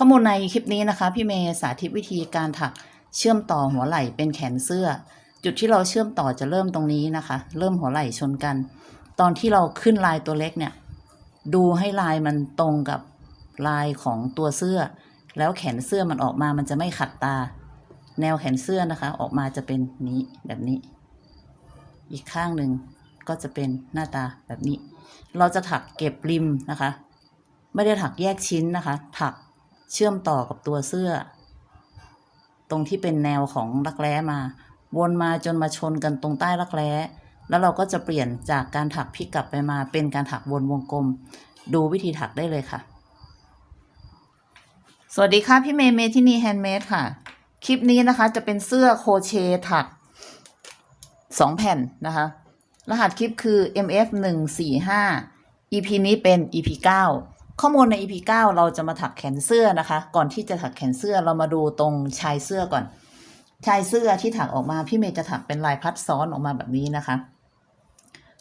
ข้อมูลในคลิปนี้นะคะ พี่เมย์สาธิตวิธีการถักเชื่อมต่อหัวไหล่เป็นแขนเสื้อ จุดที่เราเชื่อมต่อจะเริ่มตรงนี้นะคะ เริ่มหัวไหล่ชนกัน ตอนที่เราขึ้นลายตัวเล็กเนี่ย ดูให้ลายมันตรงกับลายของตัวเสื้อ แล้วแขนเสื้อมันออกมามันจะไม่ขัดตา แนวแขนเสื้อนะคะ ออกมาจะเป็นนี้แบบนี้ อีกข้างหนึ่งก็จะเป็นหน้าตาแบบนี้ เราจะถักเก็บริมนะคะ ไม่ได้ถักแยกชิ้นนะคะ ถัก เชื่อมต่อกับตัวเสื้อ ตรงที่เป็นแนวของรักแร้มา วนมาจนมาชนกันตรงใต้รักแร้แล้วเราก็จะเปลี่ยนจากการถักพลิกกลับไปมาเป็นการถักวนวงกลม ดูวิธีถักได้เลยค่ะ สวัสดีค่ะ พี่เมย์เมที่นี่แฮนด์เมดค่ะ คลิปนี้นะคะจะเป็นเสื้อโคเชถักสองแผ่นนะคะ รหัสคลิปคือ mf 1 4 5 EP นี้เป็น EP 9 ข้อมูลใน EP 9 เราจะมาถักแขนเสื้อนะคะ ก่อนที่จะถักแขนเสื้อเรามาดูตรงชายเสื้อก่อน ชายเสื้อที่ถักออกมาพี่เมย์จะถักเป็นลายพัดซ้อนออกมาแบบนี้นะคะ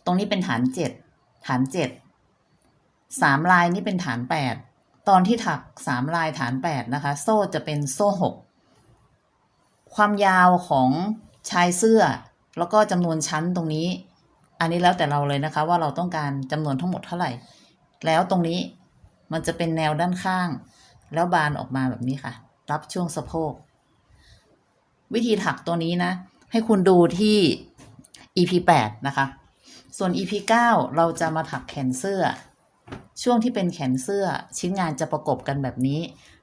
ตรงนี้เป็นฐานเจ็ดฐานเจ็ดสามลายนี่เป็นฐานแปดตอนที่ถักสามลายฐานแปดนะคะ โซ่จะเป็นโซ่หกความยาวของชายเสื้อ แล้วก็จำนวนชั้นตรงนี้ อันนี้แล้วแต่เราเลยนะคะ ว่าเราต้องการจำนวนทั้งหมดเท่าไหร่ แล้วตรงนี้ มันจะเป็นแนวด้านข้าง แล้วบานออกมาแบบนี้ค่ะ รับช่วงสะโพก วิธีถักตัวนี้นะ ให้คุณดูที่ EP 8 นะคะ ส่วน EP 9 เราจะมาถักแขนเสื้อ ช่วงที่เป็นแขนเสื้อ ชิ้นงานจะประกบกันแบบนี้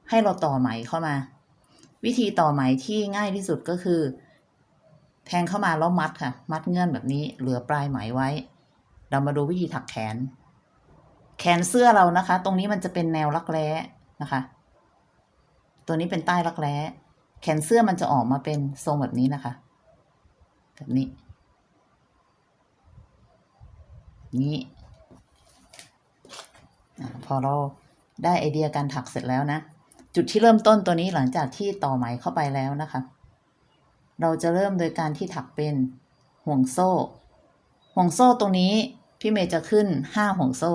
ให้เราต่อไหมเข้ามา วิธีต่อไหมที่ง่ายที่สุดก็คือ แทงเข้ามาแล้วมัดค่ะ มัดเงื่อนแบบนี้ เหลือปลายไหมไว้ เรามาดูวิธีถักแขน แขนเสื้อเรานะคะ ตรงนี้มันจะเป็นแนวรักแร้นะคะ ตัวนี้เป็นใต้รักแร้ แขนเสื้อมันจะออกมาเป็นทรงแบบนี้นะคะ แบบนี้ นี้พอเราได้ไอเดียการถักเสร็จแล้วนะ จุดที่เริ่มต้นตัวนี้หลังจากที่ต่อไหมเข้าไปแล้วนะคะ เราจะเริ่มโดยการที่ถักเป็นห่วงโซ่ ห่วงโซ่ตรงนี้พี่เมย์จะขึ้นห้าห่วงโซ่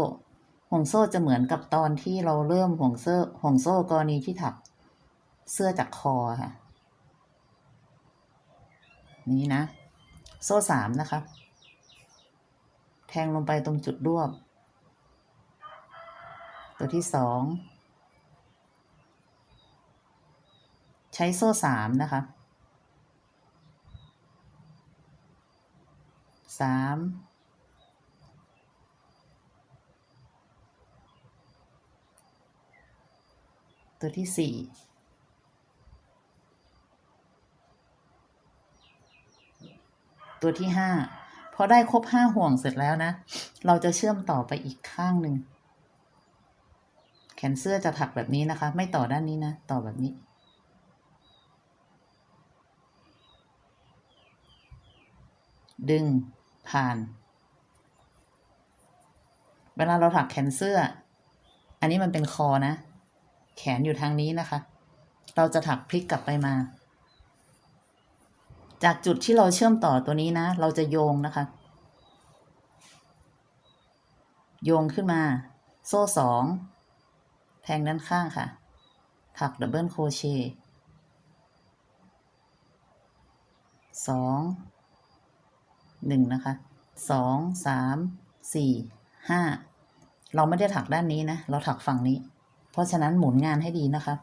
ห่วงโซ่จะเหมือนกับตอนที่เราเริ่มห่วงโซ่ห่วงโซ่กรณีที่ถักเสื้อจากคอค่ะ นี้นะ โซ่สามนะคะ แทงลงไปตรงจุดรวบ ตัวที่สองใช้โซ่สามนะคะสาม ตัวที่สี่ตัวที่ห้าพอได้ครบห้าห่วงเสร็จแล้วนะ เราจะเชื่อมต่อไปอีกข้างหนึ่งแขนเสื้อจะถักแบบนี้นะคะ ไม่ต่อด้านนี้นะ ต่อแบบนี้ ดึงผ่าน เวลาเราถักแขนเสื้อ อันนี้มันเป็นคอนะ แขนอยู่ทางนี้นะคะ เราจะถักพลิกกลับไปมา จากจุดที่เราเชื่อมต่อตัวนี้นะ เราจะโยงนะคะ โยงขึ้นมา โซ่สองแทงด้านข้างค่ะ ถักดับเบิลโครเชต์สองหนึ่งนะคะสองสามสี่ห้าเราไม่ได้ถักด้านนี้นะ เราถักฝั่งนี้ เพราะฉะนั้นหมุนงานให้ดีนะคะ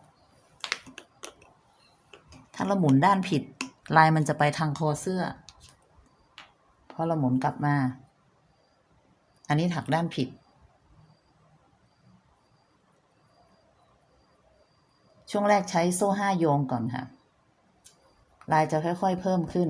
ถ้าเราหมุนด้านผิด ลายมันจะไปทางคอเสื้อพอเราหมุนกลับมา อันนี้ถักด้านผิด ช่วงแรกใช้โซ่ห้าโยงก่อนค่ะ ลายจะค่อยๆเพิ่มขึ้น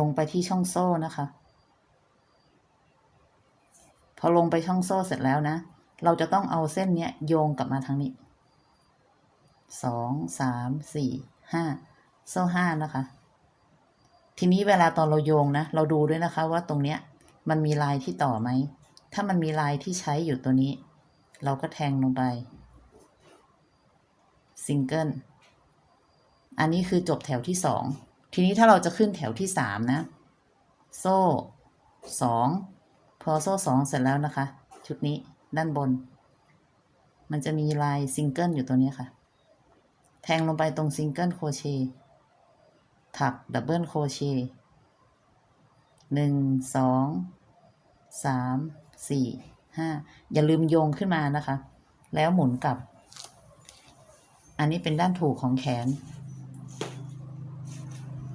ลงไปที่ช่องโซ่นะคะ พอลงไปช่องโซ่เสร็จแล้วนะ เราจะต้องเอาเส้นเนี้ยโยงกลับมาทางนี้สองสามสี่ห้าโซ่ห้านะคะ ทีนี้เวลาตอนเราโยงนะ เราดูด้วยนะคะว่าตรงเนี้ยมันมีลายที่ต่อไหม ถ้ามันมีลายที่ใช้อยู่ตัวนี้ เราก็แทงลงไปซิงเกิลอันนี้คือจบแถวที่สอง ทีนี้ถ้าเราจะขึ้นแถวที่สามนะ โซ่สองพอโซ่สองเสร็จแล้วนะคะ ชุดนี้ด้านบน มันจะมีลายซิงเกิลอยู่ตัวนี้ค่ะ แทงลงไปตรงซิงเกิลโคเชต์ถักดับเบิลโคเชต์หนึ่งสองสามสี่ห้าอย่าลืมโยงขึ้นมานะคะ แล้วหมุนกลับ อันนี้เป็นด้านถูกของแขน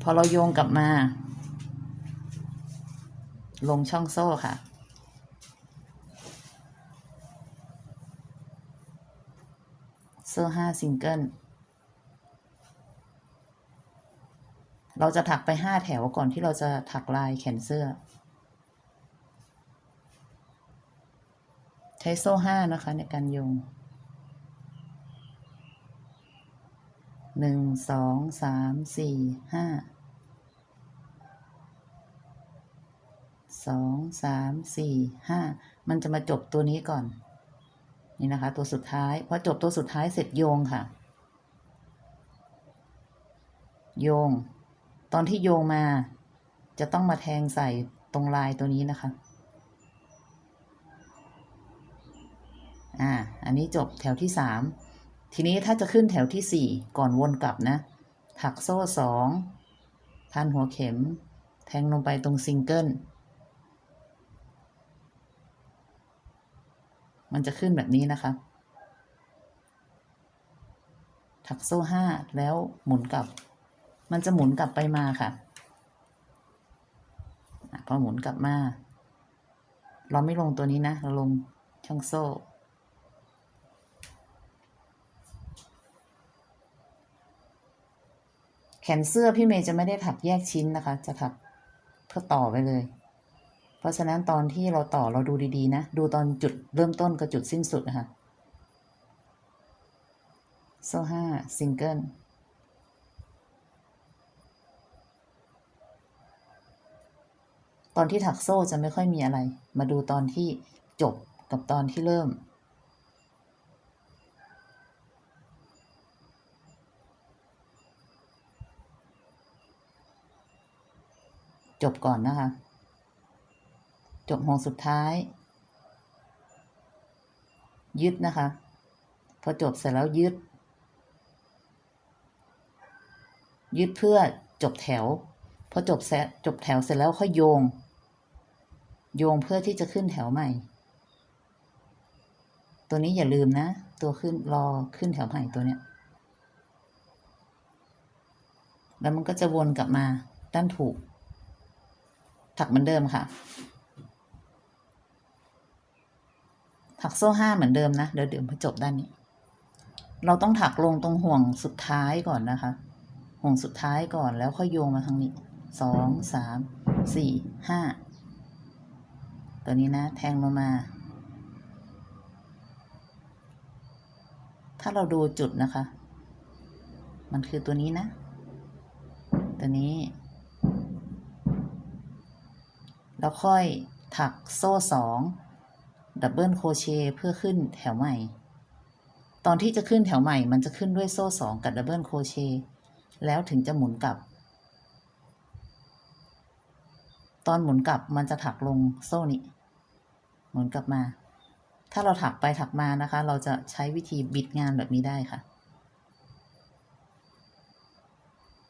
พอเราโยงกลับมา ลงช่องโซ่ค่ะ โซ่ห้าซิงเกิลเราจะถักไปห้าแถวก่อนที่เราจะถักลายแขนเสื้อ ใช้โซ่ห้านะคะในการโยง หนึ่งสองสามสี่ห้าสองสามสี่ห้ามันจะมาจบตัวนี้ก่อน นี่นะคะ ตัวสุดท้ายพอจบตัวสุดท้ายเสร็จโยงค่ะ โยง ตอนที่โยงมา จะต้องมาแทงใส่ตรงลายตัวนี้นะคะ อ่า อันนี้จบแถวที่สาม ทีนี้ถ้าจะขึ้นแถวที่สี่ก่อนวนกลับนะ ถักโซ่สองพันหัวเข็ม แทงลงไปตรงซิงเกิล มันจะขึ้นแบบนี้นะคะ ถักโซ่ห้าแล้วหมุนกลับ มันจะหมุนกลับไปมาค่ะอะพอหมุนกลับมา เราไม่ลงตัวนี้นะ เราลงช่องโซ่ แขนเสื้อพี่เมย์จะไม่ได้ถักแยกชิ้นนะคะ จะถักเพื่อต่อไปเลย เพราะฉะนั้นตอนที่เราต่อเราดูดีๆนะ ดูตอนจุดเริ่มต้นกับจุดสิ้นสุดนะคะโซ่ห้าซิงเกิลตอนที่ถักโซ่จะไม่ค่อยมีอะไร มาดูตอนที่จบกับตอนที่เริ่ม จบก่อนนะคะ จบห่วงสุดท้าย ยึดนะคะ พอจบเสร็จแล้วยึด ยึดเพื่อจบแถว พอจบเสร็จจบแถวเสร็จแล้วค่อยโยง โยงเพื่อที่จะขึ้นแถวใหม่ ตัวนี้อย่าลืมนะ ตัวขึ้นรอขึ้นแถวใหม่ตัวเนี้ยแล้วมันก็จะวนกลับมาด้านถูก ถักเหมือนเดิมค่ะ ถักโซ่ห้าเหมือนเดิมนะ เดี๋ยวเดี๋ยวพอจบด้านนี้ เราต้องถักลงตรงห่วงสุดท้ายก่อนนะคะ ห่วงสุดท้ายก่อนแล้วค่อยโยงมาทางนี้สองสามสี่ห้าตัวนี้นะแทงลงมา ถ้าเราดูจุดนะคะ มันคือตัวนี้นะ ตัวนี้ แล้วค่อยถักโซ่สองดับเบิลโครเชต์เพื่อขึ้นแถวใหม่ ตอนที่จะขึ้นแถวใหม่ มันจะขึ้นด้วยโซ่สองกับดับเบิลโครเชต์แล้วถึงจะหมุนกลับ ตอนหมุนกลับมันจะถักลงโซ่นี้ หมุนกลับมา ถ้าเราถักไปถักมานะคะ เราจะใช้วิธีบิดงานแบบนี้ได้ค่ะ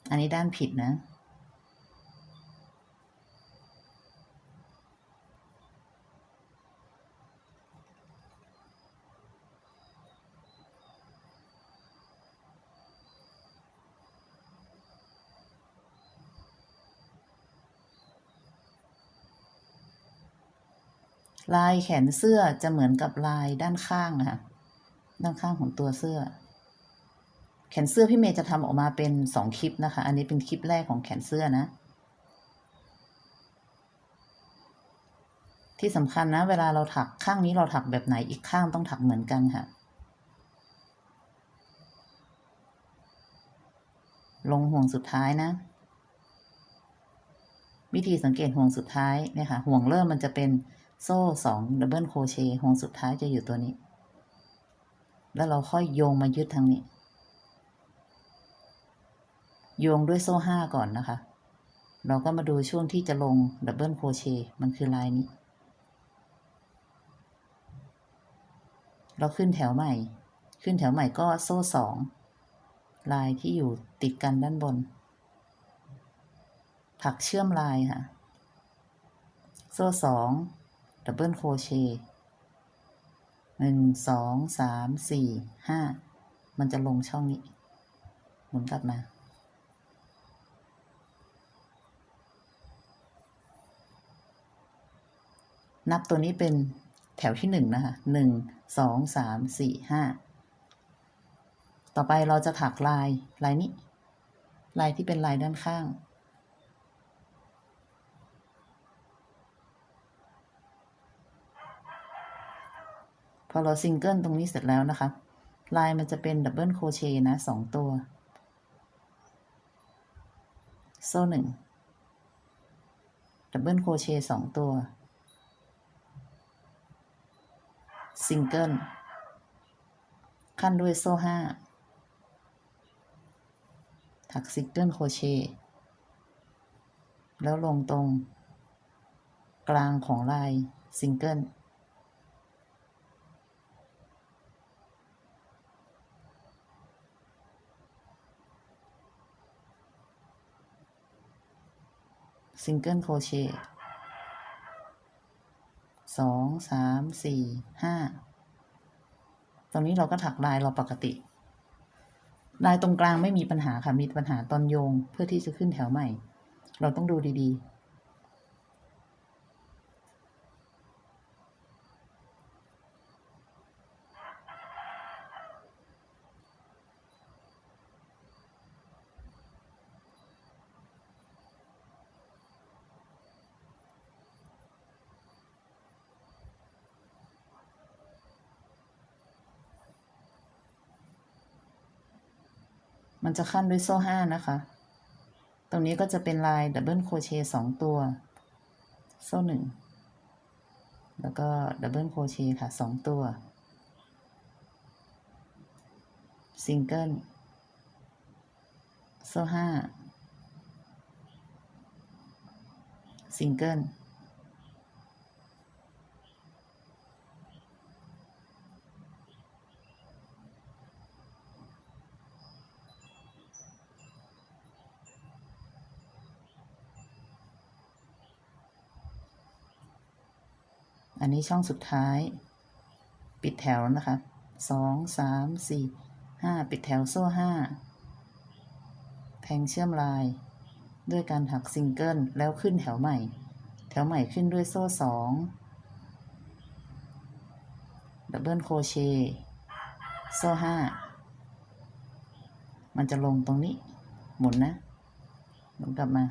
อันนี้ด้านผิดนะ ลายแขนเสื้อจะเหมือนกับลายด้านข้างนะคะด้านข้างของตัวเสื้อ แขนเสื้อพี่เมย์จะทำออกมาเป็นสองคลิปนะคะ อันนี้เป็นคลิปแรกของแขนเสื้อนะ ที่สำคัญนะ เวลาเราถักข้างนี้เราถักแบบไหนอีกข้างต้องถักเหมือนกันค่ะ ลงห่วงสุดท้ายนะ วิธีสังเกตห่วงสุดท้ายเนี่ยค่ะห่วงเริ่มมันจะเป็น โซ่สองดับเบิลโคเชต์ห่วงสุดท้ายจะอยู่ตัวนี้ แล้วเราค่อยโยงมายึดทางนี้ โยงด้วยโซ่ห้าก่อนนะคะ เราก็มาดูช่วงที่จะลงดับเบิลโคเชต์มันคือลายนี้ เราขึ้นแถวใหม่ ขึ้นแถวใหม่ก็โซ่สองลายที่อยู่ติดกันด้านบนถักเชื่อมลายค่ะ โซ่สอง ดับเบิลโคเชต์หนึ่งสองสามสี่ห้ามันจะลงช่องนี้ หมุนกลับมา นับตัวนี้เป็นแถวที่หนึ่งนะคะหนึ่งสองสามสี่ห้าต่อไปเราจะถักลายลายนี้ ลายที่เป็นลายด้านข้าง พอเราซิงเกิลตรงนี้เสร็จแล้วนะคะ ลายมันจะเป็นดับเบิลโครเชต์นะสองตัว โซ่หนึ่งดับเบิลโครเชต์สองตัว ซิงเกิล ขั้นด้วยโซ่ห้าถักซิงเกิลโครเชต์แล้วลงตรงกลางของลายซิงเกิล ซิงเกิลโครเชต์สองสามสี่ห้าตรงนี้เราก็ถักลายเราปกติ ลายตรงกลางไม่มีปัญหาค่ะ มีปัญหาตอนโยงเพื่อที่จะขึ้นแถวใหม่ เราต้องดูดีๆ มันจะขั้นด้วยโซ่ห้านะคะ ตรงนี้ก็จะเป็นลายดับเบิลโครเชต์สองตัว โซ่หนึ่ง แล้วก็ดับเบิลโครเชต์ค่ะสองตัว ซิงเกิล โซ่ห้า ซิงเกิล อันนี้ช่องสุดท้าย ปิดแถวนะคะสองสามสี่ห้าปิดแถวโซ่ห้าแทงเชื่อมลาย ด้วยการถักซิงเกิลแล้วขึ้นแถวใหม่ แถวใหม่ขึ้นด้วยโซ่สองดับเบิลโคเชโซ่ห้ามันจะลงตรงนี้ หมุนนะหมุนกลับมา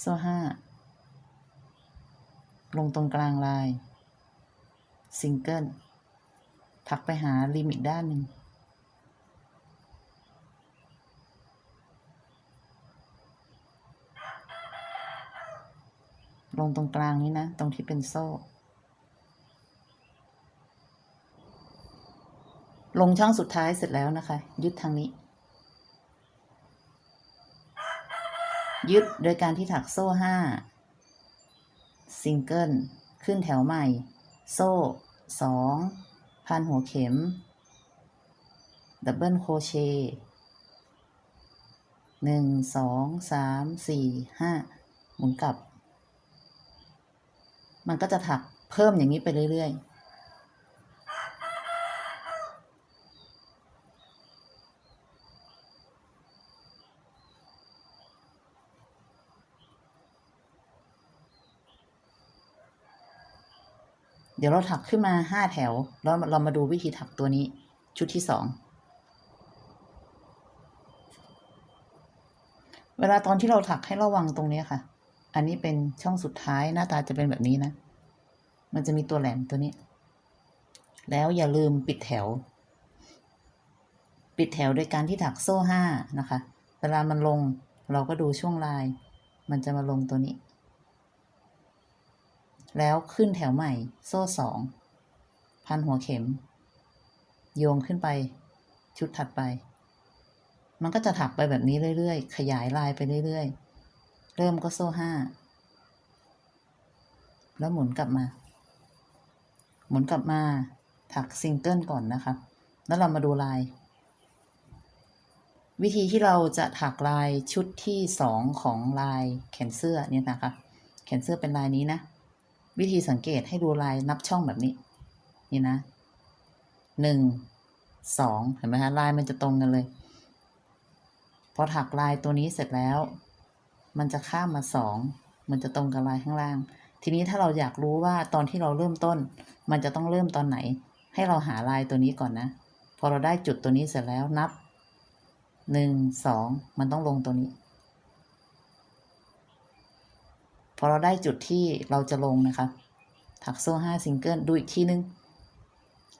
โซ่ห้า ลงตรงกลางลายซิงเกิลถักไปหาริมอีกด้านหนึ่งลงตรงกลางนี้นะ ตรงที่เป็นโซ่ ลงช่องสุดท้ายเสร็จแล้วนะคะ ยึดทางนี้ ยึดโดยการที่ถักโซ่ห้า ซิงเกิล ขึ้นแถวใหม่ โซ่สองพันหัวเข็ม ดับเบิลโคเชหนึ่งสองสามสี่ห้าหมุนกลับ มันก็จะถักเพิ่มอย่างนี้ไปเรื่อย ๆ เดี๋ยวเราถักขึ้นมาห้าแถวแล้วเรามาดูวิธีถักตัวนี้ ชุดที่สองเวลาตอนที่เราถักให้ระวังตรงนี้ค่ะ อันนี้เป็นช่องสุดท้ายหน้าตาจะเป็นแบบนี้นะ มันจะมีตัวแหลมตัวนี้ แล้วอย่าลืมปิดแถว ปิดแถวโดยการที่ถักโซ่ห้านะคะ เวลามันลงเราก็ดูช่วงลาย มันจะมาลงตัวนี้ แล้วขึ้นแถวใหม่ โซ่สอง พันหัวเข็ม โยงขึ้นไป ชุดถัดไป มันก็จะถักไปแบบนี้เรื่อยๆ ขยายลายไปเรื่อยๆ เริ่มก็โซ่ห้า แล้วหมุนกลับมา หมุนกลับมาถักซิงเกิลก่อนนะคะ แล้วเรามาดูลาย วิธีที่เราจะถักลายชุดที่สองของลายแขนเสื้อเนี่ยนะคะ แขนเสื้อเป็นลายนี้นะ วิธีสังเกตให้ดูลายนับช่องแบบนี้ นี่นะหนึ่งสองเห็นไหมคะลายมันจะตรงกันเลย พอถักลายตัวนี้เสร็จแล้ว มันจะข้ามมาสองมันจะตรงกับลายข้างล่าง ทีนี้ถ้าเราอยากรู้ว่าตอนที่เราเริ่มต้น มันจะต้องเริ่มตอนไหน ให้เราหาลายตัวนี้ก่อนนะ พอเราได้จุดตัวนี้เสร็จแล้วนับหนึ่งสองมันต้องลงตัวนี้ พอเราได้จุดที่เราจะลงนะคะถักโซ่ห้าซิงเกิลดูอีกทีนึง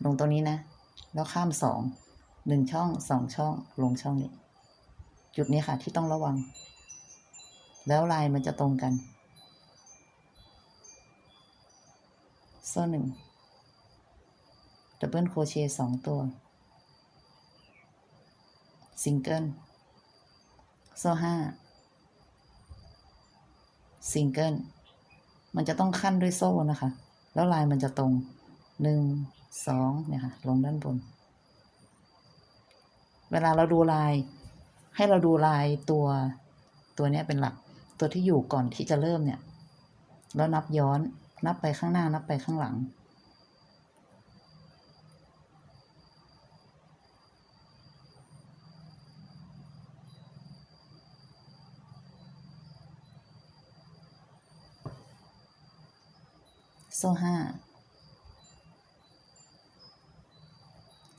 ลงตรงนี้นะ แล้วข้ามสองหนึ่งช่องสองช่องลงช่องนี้ จุดนี้ค่ะที่ต้องระวัง แล้วลายมันจะตรงกัน โซ่หนึ่งดับเบิลโครเชต์สองตัว ซิงเกิล โซ่ห้า ซิงเกิลมันจะต้องขั้นด้วยโซ่นะคะ แล้วลายมันจะตรงหนึ่งสองเนี่ยค่ะ ลงด้านบน เวลาเราดูลาย ให้เราดูลายตัวตัวนี้เป็นหลัก ตัวที่อยู่ก่อนที่จะเริ่มเนี่ย แล้วนับย้อนนับไปข้างหน้านับไปข้างหลัง โซ่ห้า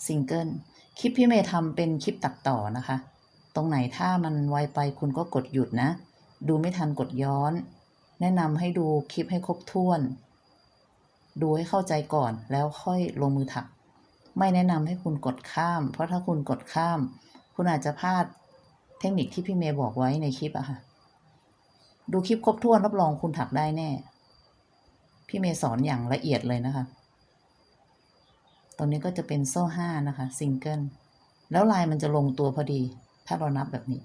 ซิงเกิลคลิปพี่เมย์ทำเป็นคลิปตัดต่อนะคะ ตรงไหนถ้ามันไวไปคุณก็กดหยุดนะ ดูไม่ทันกดย้อน แนะนำให้ดูคลิปให้ครบถ้วน ดูให้เข้าใจก่อนแล้วค่อยลงมือถัก ไม่แนะนำให้คุณกดข้าม เพราะถ้าคุณกดข้าม คุณอาจจะพลาดเทคนิคที่พี่เมย์บอกไว้ในคลิปอะค่ะ ดูคลิปครบถ้วนรับรองคุณถักได้แน่ พี่เมย์สอนอย่างละเอียดเลยนะคะตรงนี้ก็จะเป็นโซ่ห้านะคะซิงเกิล แล้วลายมันจะลงตัวพอดี ถ้าเรานับแบบนี้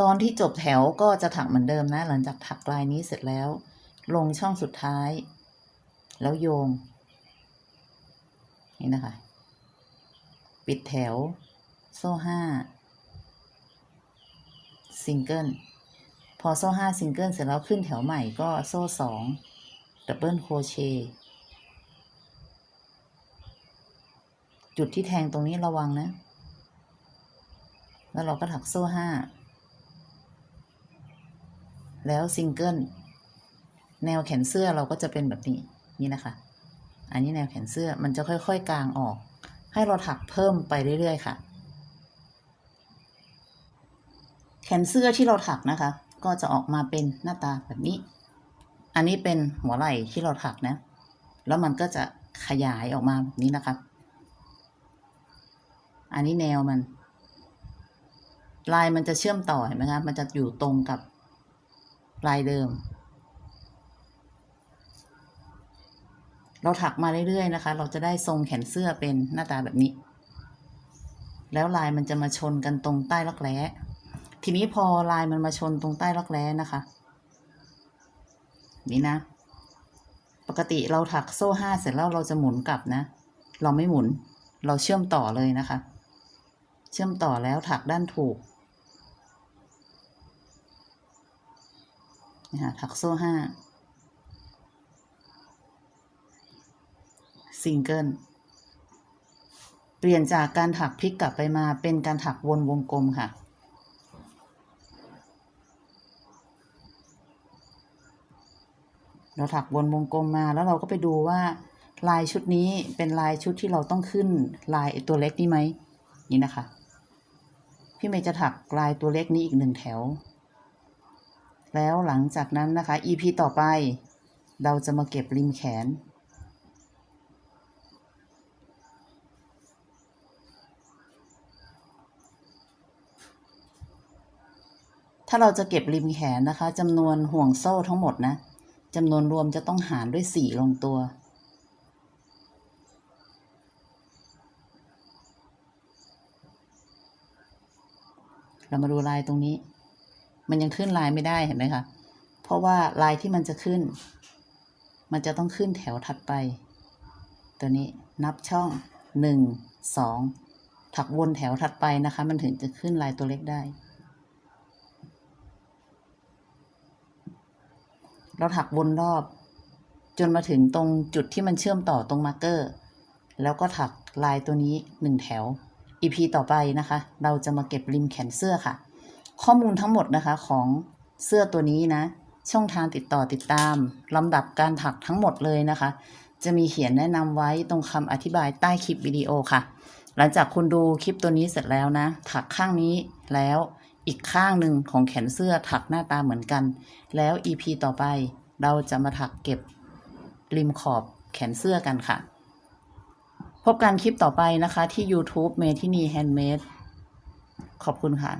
ตอนที่จบแถวก็จะถักเหมือนเดิมนะ หลังจากถักลายนี้เสร็จแล้ว ลงช่องสุดท้าย แล้วโยง นี่นะคะ ปิดแถว โซ่ห้าซิงเกิล พอโซ่ห้าซิงเกิลเสร็จแล้วขึ้นแถวใหม่ก็โซ่สองดับเบิลโครเชต์จุดที่แทงตรงนี้ระวังนะ แล้วเราก็ถักโซ่ห้า แล้วซิงเกิลแนวแขนเสื้อเราก็จะเป็นแบบนี้นี่นะคะ อันนี้แนวแขนเสื้อมันจะค่อยๆกลางออก ให้เราถักเพิ่มไปเรื่อยๆค่ะ แขนเสื้อที่เราถักนะคะ ก็จะออกมาเป็นหน้าตาแบบนี้ อันนี้เป็นหัวไหล่ที่เราถักนะ แล้วมันก็จะขยายออกมาแบบนี้นะคะอันนี้แนวมัน ลายมันจะเชื่อมต่อเห็นไหมคะมันจะอยู่ตรงกับลายเดิม เราถักมาเรื่อยๆนะคะ เราจะได้ทรงแขนเสื้อเป็นหน้าตาแบบนี้ แล้วลายมันจะมาชนกันตรงใต้รักแร้ ทีนี้พอลายมันมาชนตรงใต้รักแร้นะคะ นี่นะ ปกติเราถักโซ่ห้าเสร็จแล้วเราจะหมุนกลับนะ เราไม่หมุน เราเชื่อมต่อเลยนะคะ เชื่อมต่อแล้วถักด้านถูกนี่ค่ะถักโซ่ห้าซิงเกิลเปลี่ยนจากการถักพลิกกลับไปมาเป็นการถักวนวงกลมค่ะ เราถักวนวงกลมมาแล้วเราก็ไปดูว่าลายชุดนี้เป็นลายชุดที่เราต้องขึ้นลายตัวเล็กนี่ไหมนี่นะคะ พี่เมย์จะถักลายตัวเล็กนี้อีกหนึ่งแถว แล้วหลังจากนั้นนะคะ EP ต่อไป เราจะมาเก็บริมแขน ถ้าเราจะเก็บริมแขนนะคะจำนวนห่วงโซ่ทั้งหมดนะ จำนวนรวมจะต้องหารด้วยสี่ลงตัว เรามาดูลายตรงนี้ มันยังขึ้นลายไม่ได้เห็นไหมคะ เพราะว่าลายที่มันจะขึ้น มันจะต้องขึ้นแถวถัดไป ตัวนี้นับช่องหนึ่งสองถักวนแถวถัดไปนะคะ มันถึงจะขึ้นลายตัวเล็กได้ เราถักวนรอบ จนมาถึงตรงจุดที่มันเชื่อมต่อตรงมาร์กเกอร์ แล้วก็ถักลายตัวนี้หนึ่งแถว EP ต่อไปนะคะ เราจะมาเก็บริมแขนเสื้อค่ะ ข้อมูลทั้งหมดนะคะของเสื้อตัวนี้นะ ช่องทางติดต่อติดตามลำดับการถักทั้งหมดเลยนะคะ จะมีเขียนแนะนำไว้ตรงคำอธิบายใต้คลิปวิดีโอค่ะ หลังจากคุณดูคลิปตัวนี้เสร็จแล้วนะ ถักข้างนี้แล้ว อีกข้างหนึ่งของแขนเสื้อถักหน้าตาเหมือนกัน แล้ว EP ต่อไปเราจะมาถักเก็บริมขอบแขนเสื้อกันค่ะ พบกันคลิปต่อไปนะคะที่ YouTube เมทินีแฮนด์เมดขอบคุณค่ะ